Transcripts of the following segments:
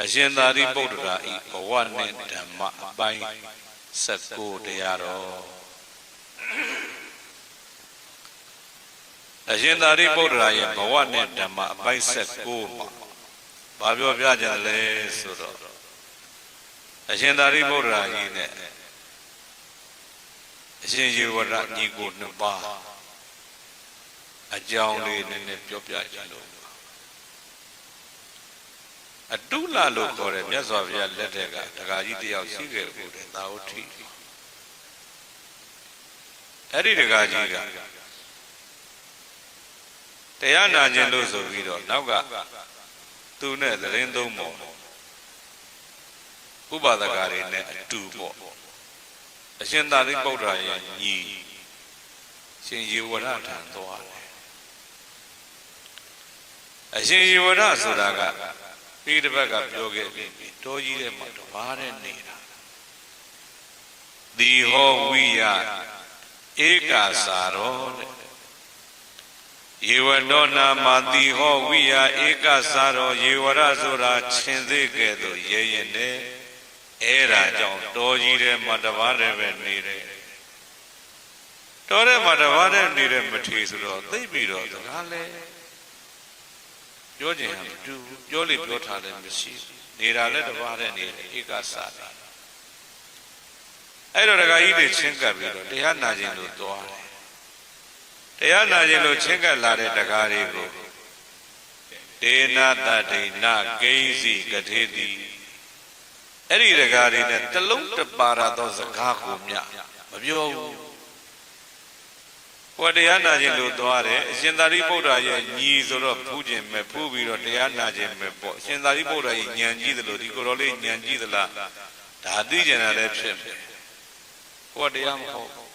အရှင်သာရိပုတ္တရာဤဘဝနှင့်ဓမ္မအပိုင်း16တရားတော်အရှင်သာရိပုတ္တရာရဲ့ဘဝနဲ့ဓမ္မအပိုင်း16မှာဘာပြောပြကြလဲဆိုတော့အရှင်သာရိပုတ္တရာကြီးနဲ့အရှင်ယေဝရညီကိုနှစ်ပါးအကြောင်းလေးနည်းနည်းပြောပြကြလို့ အတုလလို့ခေါ်တယ်မြတ်စွာဘုရားလက်ထက်ကဒကာကြီးတယောက်ရှိခဲ့တယ်တဲ့သာဝတိအဲ့ဒီဒကာကြီးကတရားနာခြင်းလို့ဆိုပြီးတော့နောက်ကသူနဲ့သတင်းသုံးပေါ့ဥပါဒကတွေနဲ့အတူပေါ့အရှင်သာရိပုတ္တရာရဲ့ညီရှင်ယေဝရထံသွားတယ်အရှင်ယေဝရဆိုတာက ပြီးတစ်ပတ်ကပြောခဲ့ပြီတောကြီးထဲမှာတဘာတဲ့နေတာဒီဟောဝိယဧကာစာရောတဲ့ယေဝတောနာမတိဟောဝိယဧကစာရောယေဝရဆိုတာရှင်သေးကဲ့သို့ရဲရင်နဲ့အဲ့ဒါကြောင့်တော်ကြီးထဲမှာတပါးတည်းပဲနေတယ်တော်ထဲမှာတပါးတည်းနေတဲ့မထေဆိုတော့သိပြီတော့တကားလဲ ပြောခြင်းဟာမတူဘူးပြောလေပြောထားလည်းမရှိဘူးနေတာလည်းတပါးတည်းနေတယ်ဧကစာတယ်အဲ့တော့ဒကာကြီးတွေချင်းကပ်ပြီးတော့တရားနာခြင်းလို့သွားတယ်တရားနာခြင်းလို့ချင်းကပ်လာတဲ့တကားတွေကိုဒေနာတဒိနာဂိဉ္စီကထေတိအဲ့ဒီတကားတွေနဲ့တလုံးတပါရသောစကားကိုမြမပြောဘူး ကိုယ်တရားနာခြင်းလို့သွားတယ်အရှင်သာရိပုတ္တရာရဲ့ညီဆိုတော့ဖူးခြင်းမဲ့ဖူးပြီးတော့တရားနာခြင်းမဲ့ပေါ့အရှင်သာရိပုတ္တရာရဲ့ဉာဏ်ကြီးသလိုဒီကိုယ်တော်လေးဉာဏ်ကြီးသလားဒါသိကျင်တာလည်းဖြစ်မယ်ကိုယ်တရားမဟုတ်ဘူး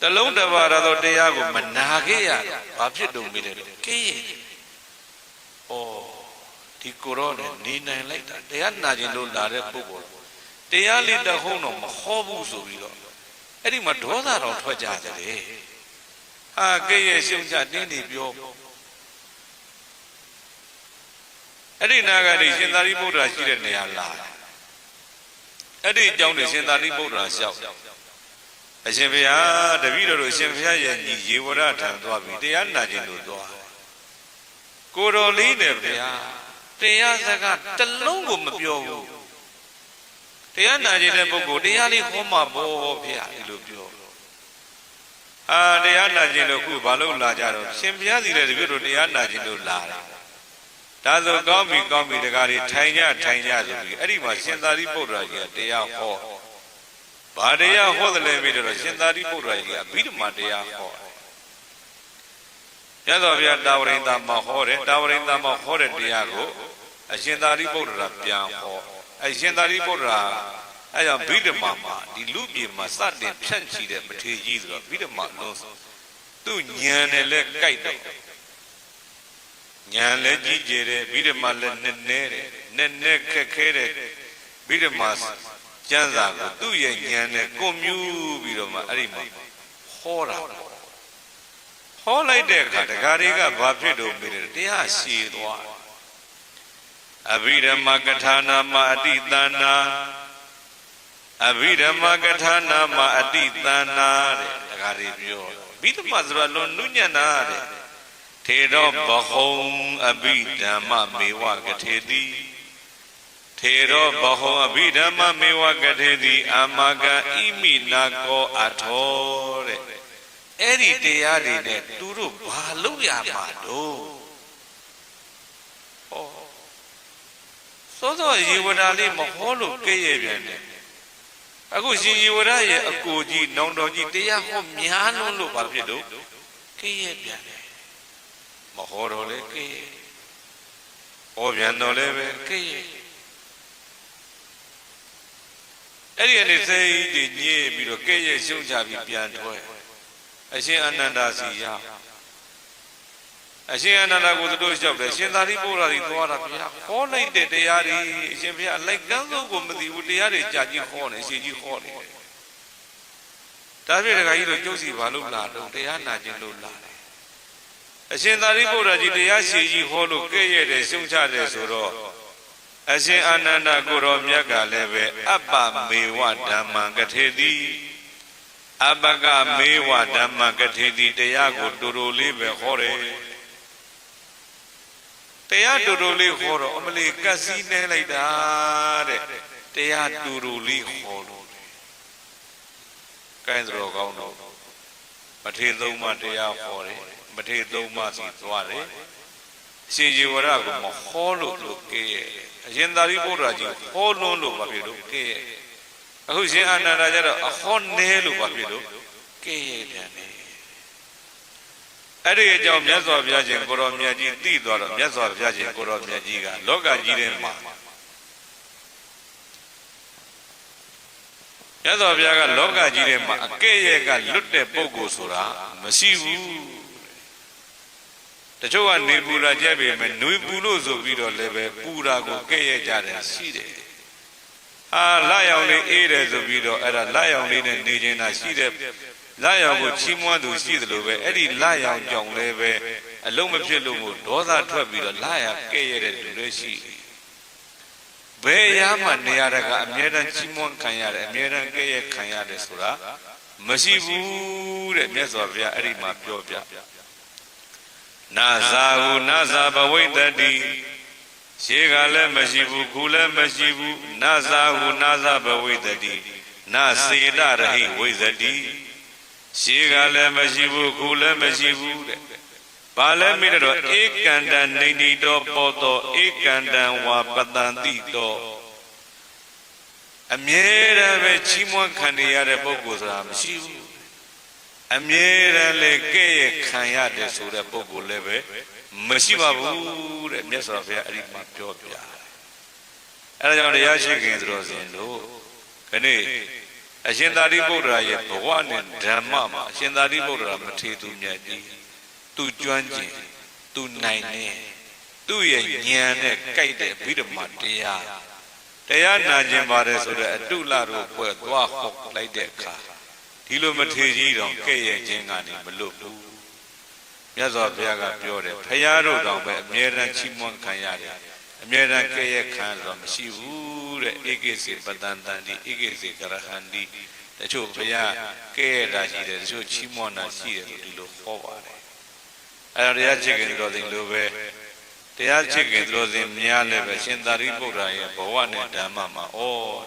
တလုံးတပါရသောတရားကိုမနာခဲ့ရဘာဖြစ်တုံမိတယ်ကေးရဲ့ဩဒီကိုရောနဲ့နေနိုင်လိုက်တာတရားနာခြင်းလို့လာတဲ့ပုဂ္ဂိုလ်တရားလေးတဟုံးတော့မဟောဘူးဆိုပြီးတော့ အဲ့ဒီမှာဒေါသတော်ထွက်ကြတယ်ဟာကေးရဲ့ရှုံချတင်းနေပြောအဲ့ဒီနာဂတိရှင်သာရိပုတ္တရာရှိတဲ့နေရာလာအဲ့ဒီအကြောင်းတွေရှင်သာရိပုတ္တရာလျှောက်အရှင်ဘုရားတပည့်တော်တို့အရှင်ဘုရားရဲ့ညီရေဝရထံသွားပြီးတရားနာခြင်းလို့သွားကိုတော်လေးနဲ့ဘုရားတရားစကားတစ်လုံးကိုမပြောဘူး တရားနာခြင်းတဲ့ပုဂ္ဂိုလ်တရားလေးဟောမှာပေါ့ဘုရားဒီလိုပြောအာတရားနာခြင်းလို့ခုဘာလို့လာကြတော့ရှင်ဘုရားစီတဲ့တပည့်တော်တရားနာခြင်းလို့လာတယ်ဒါဆိုကောင်းပြီကောင်းပြီတကားတွေထိုင်ကြထိုင်ကြဆိုပြီးအဲ့ဒီမှာရှင်သာရိပုတ္တရာကြီးကတရားဟောဘာတရားဟောတယ်လဲပြီးတော့ရှင်သာရိပုတ္တရာကြီးကအဘိဓမ္မာတရားဟောရသော်ဗျာတာဝရိန်သာမဟောတယ်တာဝရိန်သာမဟောတဲ့တရားကိုအရှင်သာရိပုတ္တရာပြန်ဟော အရှင်သာရိပုတ္တရာအဲကြောင့်ဘိဓမ္မာမှာဒီလူပြေမှာစတင်ဖြန့်ချီတဲ့မထေကြီးဆိုတော့ဘိဓမ္မာလုံးသူညံတယ်လဲကြိုက်တယ်ညံလဲကြီးကျယ်တယ်ဘိဓမ္မာလဲနည်းနည်းတယ်နည်းနည်းခက်ခဲတယ်ဘိဓမ္မာကျမ်းစာကိုသူ့ရဲ့ဉာဏ်နဲ့ကွန်မြူးပြီးတော့မှအဲ့ဒီမှာဟောတာဟောလိုက်တဲ့အခါတခါတွေကဘာဖြစ်လို့မေးတယ်တရားရှည်သွား အဘိဓမ္မကထာနာမအတိတန္နာအဘိဓမ္မကထာနာမအတိတန္နာတဲ့တခါတွေပြောဘိဓမ္မဆိုတာလွန်နုညံ့တာတဲ့ထေရောဘဟုံအဘိဓမ္မမေဝကထေတိထေရောဘဟောအဘိဓမ္မမေဝကထေတိအာမကဣမိနာကောအထောတဲ့အဲ့ဒီတရားတွေနဲ့သူတို့ဘာလုပ်ရမှာတော့ဟော စောစောရေဝဒလေးမဟောလို့ကြည့်ရပြန်တယ်အခုရှင်ရေဝဒရဲ့အကိုကြီးနောင်တော်ကြီးတရားဟောများလုံးလို့ဘာဖြစ်တော့ကြည့်ရပြန်တယ်မဟောတော့လေကြည့်ရဟောပြန်တော့လည်းပဲကြည့်ရအဲ့ဒီအနေစိတ်တွေညစ်ပြီးတော့ကဲ့ရဲ့ရှုံချပြီးပြန်ထွက်အရှင်အနန္ဒာစီရ အရှင်အနန္ဒာကိုသူတို့လျှောက်တယ်ရှင်သာရိပုတ္တရာကြီးသွားတာဘုရားဟောလိုက်တဲ့တရားတွေအရှင်ဘုရားလိုက်ကန်းဆုံးကိုမသိဘူးတရားတွေကြာကြီးဟောနေရှင်ကြီးဟောနေတယ်ဒါပြည့်တခါကြီးတို့ကျုပ်စီဘာလို့လာတော့တရားနာခြင်းလို့လာတယ်အရှင်သာရိပုတ္တရာကြီးတရားရှိကြီးဟောလို့ကဲ့ရဲ့တယ်ရှုံချတယ်ဆိုတော့အရှင်အာနန္ဒကိုရောမြတ်ကလည်းပဲအပ္ပမေဝဓမ္မံကထေတိအပကမေဝဓမ္မံကထေတိတရားကိုတူတူလေးပဲဟောတယ် တရားတူတူလေးဟောတော့အမလီကက်စီနဲလိုက်တာတဲ့တရားတူတူလေးဟောလို့ကိုင်းတော်ကောင်းတော့မထေသုံးမတရားဟောတယ်မထေသုံးမစီသွားတယ်ရှင်ជីဝရကမဟောလို့လို့ကဲရဲ့အရှင်သာရိပုတ္တရာကြီးဟောလွန်းလို့မဖြစ်လို့ကဲရဲ့အခုရှင်အာနန္ဒာကျတော့အဟောနဲလို့မဖြစ်လို့ကဲရဲ့ပြန်နေ အဲ့ဒီအကြောင်းမြတ်စွာဘုရားရှင်ကိုရောမြတ်ကြီးသိသွားတော့မြတ်စွာဘုရားရှင်ကိုရောမြတ်ကြီးကလောကကြီးထဲမှာမြတ်စွာဘုရားကလောကကြီးထဲမှာအကဲ့ရဲ့ကလွတ်တဲ့ပုဂ္ဂိုလ်ဆိုတာမရှိဘူးတချို့ကနေပူလာကြက်ပေမဲ့နှွေပူလို့ဆိုပြီးတော့လည်းပဲပူတာကိုကဲ့ရဲ့ကြတယ်ရှိတယ်ဟာလာရောင်လေးအေးတယ်ဆိုပြီးတော့အဲ့ဒါလာရောင်လေးနဲ့နေနေတာရှိတယ် လာရောင်ကိုချီးမွမ်းသူရှိသလိုပဲအဲ့ဒီလာရောင်ကြောင့်လည်းပဲအလုံးမဖြစ်လို့မို့ဒေါသထွက်ပြီးတော့လာရကဲ့ရဲ့တဲ့လူတွေရှိတယ်ဘယ်ရမှနေရတာကအမြဲတမ်းချီးမွမ်းခံရတယ်အမြဲတမ်းကဲ့ရဲ့ခံရတယ်ဆိုတာမရှိဘူးတဲ့မြတ်စွာဘုရားအဲ့ဒီမှာပြောပြနာဇာဟုနာဇာဘဝိတ္တိရှေးကလည်းမရှိဘူးခုလည်းမရှိဘူးနာဇာဟုနာဇာဘဝိတ္တိနာစေတရဟိဝိဇတိ ရှေးကလည်းမရှိဘူးခုလည်းမရှိဘူးတဲ့ဘာလဲမိတော့ဧကန္တနေတိတောပေါ်သောဧကန္တဝါပတန်တိတောအမြဲတမ်းပဲချီးမွမ်းခံရတဲ့ပုဂ္ဂိုလ်ဆိုတာမရှိဘူးအမြဲတမ်းလေကဲ့ရဲ့ခံရတယ်ဆိုတဲ့ပုဂ္ဂိုလ်လည်းပဲမရှိပါဘူးတဲ့မြတ်စွာဘုရားအဲ့ဒီမှာပြောပြတယ်အဲ့ဒါကြောင့်တရားရှိခင်သတော်စင်တို့ခဏ အရှင်သာရိပုတ္တရာရဲ့ဘဝနဲ့ဓမ္မမှာအရှင်သာရိပုတ္တရာမထေသူမြတ်ကြီးသူကျွမ်းကျင်သူနိုင်နေသူ့ရဲ့ဉာဏ်နဲ့ကြိုက်တဲ့ဗိဓမာတရားတရားနာကျင်ပါတယ်ဆိုတော့အတုလတို့ဖွဲ့သွားဟောလိုက်တဲ့အခါဒီလိုမထေကြီးတော့ကဲ့ရဲ့ခြင်းကနေမလွတ်ဘူးမြတ်စွာဘုရားကပြောတယ်ဖရာတို့တောင်ပဲအမြဲတမ်းချီးမွမ်းခံရတယ် အမြဲတမ်းကဲ့ရဲ့ခံတော့မရှိဘူးတဲ့ဧကိစေပတန်တန်ဒီဧကိစေကရဟန္ဒီတချို့ဘုရားကဲ့ရဲ့တာရှိတယ်တချို့ချီးမွမ်းတာရှိတယ်လို့ဒီလိုဟောပါတယ်အဲဒါတရားချစ်ခင်တော်စင်လိုပဲတရားချစ်ခင်တော်စင်များလည်းပဲရှင်သာရိပုတ္တရာရဲ့ဘဝနဲ့ဓမ္မမှာဩ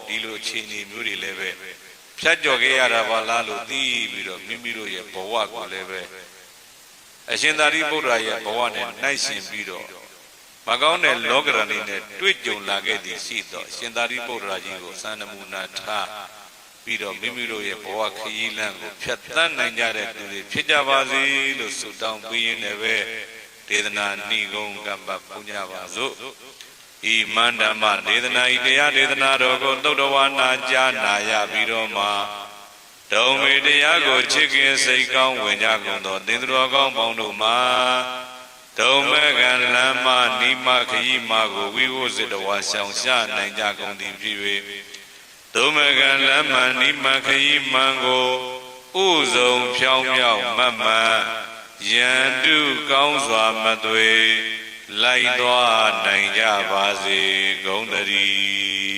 ဒီလိုအခြေအနေမျိုးတွေလည်းပဲဖြတ်ကျော်ခဲ့ရတာပါလားလို့သိပြီးတော့မိမိတို့ရဲ့ဘဝကိုလည်းပဲအရှင်သာရိပုတ္တရာရဲ့ဘဝနဲ့နှိုက်ရှင်ပြီးတော့ မကောင်းတဲ့လောကရဏီနဲ့တွေ့ကြုံလာခဲ့သည်ရှိတော့အရှင်သာရိပုတ္တရာကြီးကိုစံနမူနာထားပြီးတော့မိမိတို့ရဲ့ဘဝခရီးလမ်းကိုဖြတ်သန်းနိုင်ကြတဲ့သူတွေဖြစ်ကြပါစေလို့ဆုတောင်းပေးရင်းနဲ့ပဲဒေသနာဏိဂုံကပ္ပပူညပါစို့ဤမန္တမဒေသနာဤတရားဒေသနာတော်ကိုသုတ္တဝါနာကြားနာရပြီးတော့မှဒုံမေတရားကိုချစ်ခင်စိတ်ကောင်းဝင်ကြကုန်သောသင်္တော်ကောင်းပေါင်းတို့မှာ ဒုံမေကံလမ်းမနိမခရီးမကိုဝိဝုစေတဝါဆောင်ရှာနိုင်ကြကုန်သည်ဖြစ်၍ဒုံမေကံလမ်းမနိမခရီးမှန်ကိုဥဆုံးဖြောင်းမြောက်မတ်မှန်ယန္တုကောင်းစွာမသွေလိုက်သွားနိုင်ကြပါစေဂုံတည်း